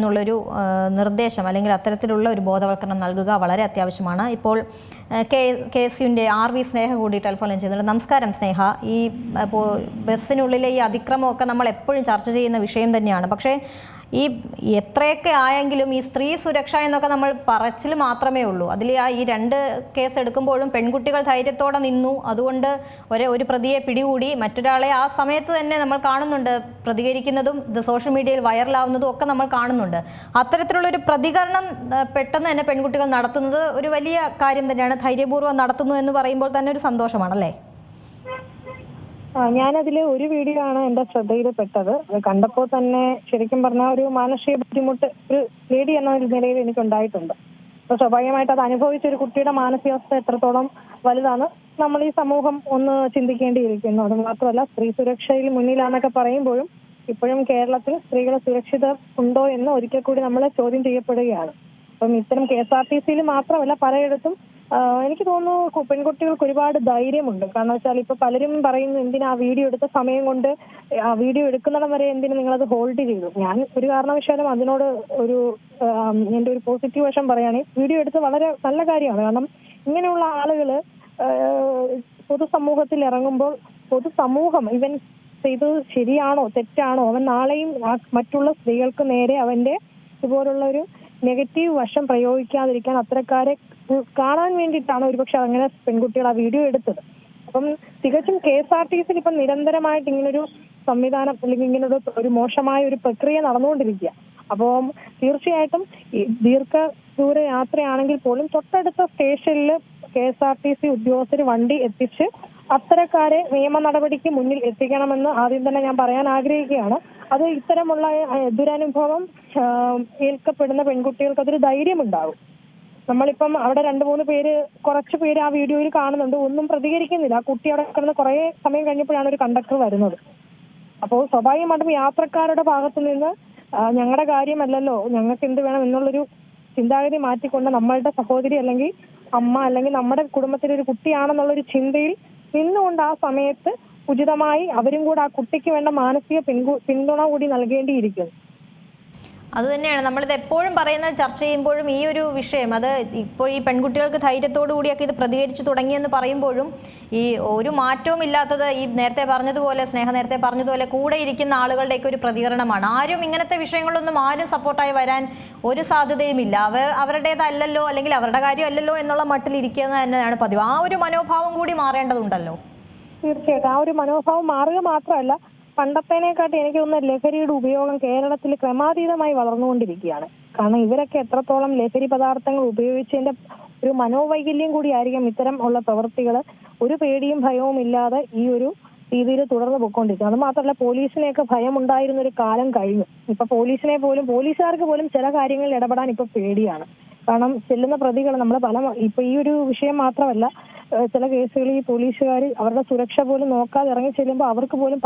എന്നുള്ളൊരു നിർദ്ദേശം അല്ലെങ്കിൽ അത്തരത്തിലുള്ള ഒരു ബോധവൽക്കരണം നൽകുക വളരെ അത്യാവശ്യമാണ്. ഇപ്പോൾ കെ കെ എസ് യുവിന്റെ ആർ വി സ്നേഹ കൂടി ടെലിഫോൺ ചെയ്യുന്നുണ്ട്. നമസ്കാരം സ്നേഹ. ഈ ബസ്സിനുള്ളിലെ ഈ അതിക്രമമൊക്കെ നമ്മൾ എപ്പോഴും ചർച്ച ചെയ്യുന്ന വിഷയം തന്നെയാണ്. പക്ഷേ ഈ എത്രയൊക്കെ ആയെങ്കിലും ഈ സ്ത്രീ സുരക്ഷ എന്നൊക്കെ നമ്മൾ പറച്ചിൽ മാത്രമേ ഉള്ളൂ. അതിൽ ആ ഈ രണ്ട് കേസ് എടുക്കുമ്പോഴും പെൺകുട്ടികൾ ധൈര്യത്തോടെ നിന്നു. അതുകൊണ്ട് ഒരു ഒരു പ്രതിയെ പിടികൂടി മറ്റൊരാളെ ആ സമയത്ത് തന്നെ നമ്മൾ കാണുന്നുണ്ട്. പ്രതികരിക്കുന്നതും ഇത് സോഷ്യൽ മീഡിയയിൽ വൈറലാവുന്നതും ഒക്കെ നമ്മൾ കാണുന്നുണ്ട്. അത്തരത്തിലുള്ള ഒരു പ്രതികരണം പെട്ടെന്ന് തന്നെ പെൺകുട്ടികൾ നടത്തുന്നത് ഒരു വലിയ കാര്യം തന്നെയാണ്. ധൈര്യപൂർവം നടത്തുന്നു എന്ന് പറയുമ്പോൾ തന്നെ ഒരു സന്തോഷമാണല്ലേ? ആ, ഞാനതിൽ ഒരു വീഡിയോ ആണ് എന്റെ ശ്രദ്ധയിൽപ്പെട്ടത്. അത് കണ്ടപ്പോൾ തന്നെ ശരിക്കും പറഞ്ഞാൽ ഒരു മാനസിക ബുദ്ധിമുട്ട് ഒരു ലേഡി എന്ന നിലയിൽ എനിക്ക് ഉണ്ടായിട്ടുണ്ട് അപ്പൊ സ്വാഭാവികമായിട്ട് അത് അനുഭവിച്ച ഒരു കുട്ടിയുടെ മാനസികാവസ്ഥ എത്രത്തോളം വലുതാണ് നമ്മൾ ഈ സമൂഹം ഒന്ന് ചിന്തിക്കേണ്ടിയിരിക്കുന്നു. അത് മാത്രമല്ല സ്ത്രീ സുരക്ഷയിൽ മുന്നിലാണെന്നൊക്കെ പറയുമ്പോഴും ഇപ്പോഴും കേരളത്തിൽ സ്ത്രീകൾ സുരക്ഷിതർ ഉണ്ടോ എന്ന് ഒരിക്കൽ കൂടി നമ്മൾ ചോദ്യം ചെയ്യപ്പെടുകയാണ്. അപ്പം ഇത്തരം കെ എസ് ആർ ടി സിയിൽ മാത്രമല്ല പലയിടത്തും എനിക്ക് തോന്നുന്നു പെൺകുട്ടികൾക്ക് ഒരുപാട് ധൈര്യമുണ്ട്. കാരണം വെച്ചാൽ ഇപ്പൊ പലരും പറയുന്നു എന്തിനാ വീഡിയോ എടുത്ത സമയം കൊണ്ട് ആ വീഡിയോ എടുക്കുന്നിടം വരെ എന്തിനു നിങ്ങളത് ഹോൾഡ് ചെയ്തു ഞാൻ ഒരു കാരണവശാലും അതിനോട് ഒരു എന്റെ ഒരു പോസിറ്റീവ് വശം പറയുകയാണെങ്കിൽ വീഡിയോ എടുത്ത് വളരെ നല്ല കാര്യമാണ്. കാരണം ഇങ്ങനെയുള്ള ആളുകൾ പൊതുസമൂഹത്തിൽ ഇറങ്ങുമ്പോൾ പൊതുസമൂഹം ഇവൻ ചെയ്തത് ശരിയാണോ തെറ്റാണോ അവൻ നാളെയും മറ്റുള്ള സ്ത്രീകൾക്ക് നേരെ അവന്റെ ഇതുപോലുള്ള ഒരു നെഗറ്റീവ് വശം പ്രയോഗിക്കാതിരിക്കാൻ അത്തരക്കാരെ കാണാൻ വേണ്ടിയിട്ടാണ് ഒരുപക്ഷെ അങ്ങനെ പെൺകുട്ടികൾ ആ വീഡിയോ എടുത്തത്. അപ്പം തികച്ചും കെ എസ് ആർ ടി സിയിൽ ഇപ്പം നിരന്തരമായിട്ട് ഇങ്ങനൊരു സംവിധാനം അല്ലെങ്കിൽ ഇങ്ങനൊരു ഒരു മോശമായ ഒരു പ്രക്രിയ നടന്നുകൊണ്ടിരിക്കുക. അപ്പം തീർച്ചയായിട്ടും ദീർഘ ദീർഘദൂര യാത്രയാണെങ്കിൽ പോലും തൊട്ടടുത്ത സ്റ്റേഷനിൽ K S R T C ഉദ്യോഗസ്ഥർ വണ്ടി എത്തിച്ച് അത്തരക്കാരെ നിയമ നടപടിക്ക് മുന്നിൽ എത്തിക്കണമെന്ന് ആദ്യം തന്നെ ഞാൻ പറയാൻ ആഗ്രഹിക്കുകയാണ്. അത് ഇത്തരമുള്ള ദുരനുഭവം ഏൽക്കപ്പെടുന്ന പെൺകുട്ടികൾക്ക് അതൊരു ധൈര്യമുണ്ടാവും. നമ്മളിപ്പം അവിടെ രണ്ടു മൂന്ന് പേര് കുറച്ച് പേര് ആ വീഡിയോയിൽ കാണുന്നുണ്ട്. ഒന്നും പ്രതികരിക്കുന്നില്ല. ആ കുട്ടി അവിടെ കിടന്ന് കുറെ സമയം കഴിഞ്ഞപ്പോഴാണ് ഒരു കണ്ടക്ടർ വരുന്നത്. അപ്പോൾ സ്വാഭാവികമായിട്ടും യാത്രക്കാരുടെ ഭാഗത്തു നിന്ന് ഞങ്ങളുടെ കാര്യമല്ലല്ലോ. ഞങ്ങൾക്ക് എന്ത് വേണം എന്നുള്ളൊരു ചിന്താഗതി മാറ്റിക്കൊണ്ട് നമ്മളുടെ സഹോദരി അല്ലെങ്കിൽ അമ്മ അല്ലെങ്കിൽ നമ്മുടെ കുടുംബത്തിലെ ഒരു കുട്ടിയാണെന്നുള്ളൊരു ചിന്തയിൽ നിന്നുകൊണ്ട് ആ സമയത്ത് ഉചിതമായി അവരും കൂടെ ആ കുട്ടിക്ക് വേണ്ട മാനസിക പിന്തുണ കൂടി നൽകേണ്ടിയിരിക്കുന്നു. അത് തന്നെയാണ്. നമ്മളിത് എപ്പോഴും പറയുന്നത് ചർച്ച ചെയ്യുമ്പോഴും ഈ ഒരു വിഷയം അത് ഇപ്പോൾ ഈ പെൺകുട്ടികൾക്ക് ധൈര്യത്തോടു കൂടിയൊക്കെ ഇത് പ്രതികരിച്ചു തുടങ്ങിയെന്ന് പറയുമ്പോഴും ഈ ഒരു മാറ്റവും ഇല്ലാത്തത് ഈ നേരത്തെ പറഞ്ഞതുപോലെ സ്നേഹ നേരത്തെ പറഞ്ഞതുപോലെ കൂടെ ഇരിക്കുന്ന ആളുകളുടെയൊക്കെ ഒരു പ്രതികരണമാണ്. ആരും ഇങ്ങനത്തെ വിഷയങ്ങളൊന്നും ആരും സപ്പോർട്ടായി വരാൻ ഒരു സാധ്യതയുമില്ല. അവർ അവരുടേതല്ലല്ലോ അല്ലെങ്കിൽ അവരുടെ കാര്യമല്ലല്ലോ എന്നുള്ള മട്ടിൽ ഇരിക്കുന്നത് തന്നെയാണ് പതിവ്. ആ ഒരു മനോഭാവം കൂടി മാറേണ്ടതുണ്ടല്ലോ. തീർച്ചയായിട്ടും. ആ ഒരു മനോഭാവം മാറുക മാത്രമല്ല പണ്ടത്തേനെക്കാട്ടി എനിക്ക് തോന്നുന്ന ലഹരിയുടെ ഉപയോഗം കേരളത്തിൽ ക്രമാതീതമായി വളർന്നുകൊണ്ടിരിക്കുകയാണ്. കാരണം ഇവരൊക്കെ എത്രത്തോളം ലഹരി പദാർത്ഥങ്ങൾ ഉപയോഗിച്ചതിന്റെ ഒരു മനോവൈകല്യം കൂടി ആയിരിക്കും ഇത്തരം ഉള്ള പ്രവൃത്തികൾ ഒരു പേടിയും ഭയവും ഇല്ലാതെ ഈ ഒരു രീതിയിൽ തുടർന്ന് പൊയ്ക്കൊണ്ടിരിക്കും അത് മാത്രമല്ല പോലീസിനെയൊക്കെ ഭയം ഉണ്ടായിരുന്ന ഒരു കാലം കഴിഞ്ഞു. ഇപ്പൊ പോലീസിനെ പോലും പോലീസുകാർക്ക് പോലും ചില കാര്യങ്ങളിൽ ഇടപെടാൻ ഇപ്പൊ പേടിയാണ്. കാരണം ചെല്ലുന്ന പ്രതികൾ നമ്മൾ പല ഇപ്പൊ ഈ ഒരു വിഷയം മാത്രമല്ല ചില കേസുകളിൽ പോലീസുകാർ അവരുടെ സുരക്ഷ പോലും നോക്കാതെ ഇറങ്ങി ചെല്ലുമ്പോൾ അവർക്ക് പോലും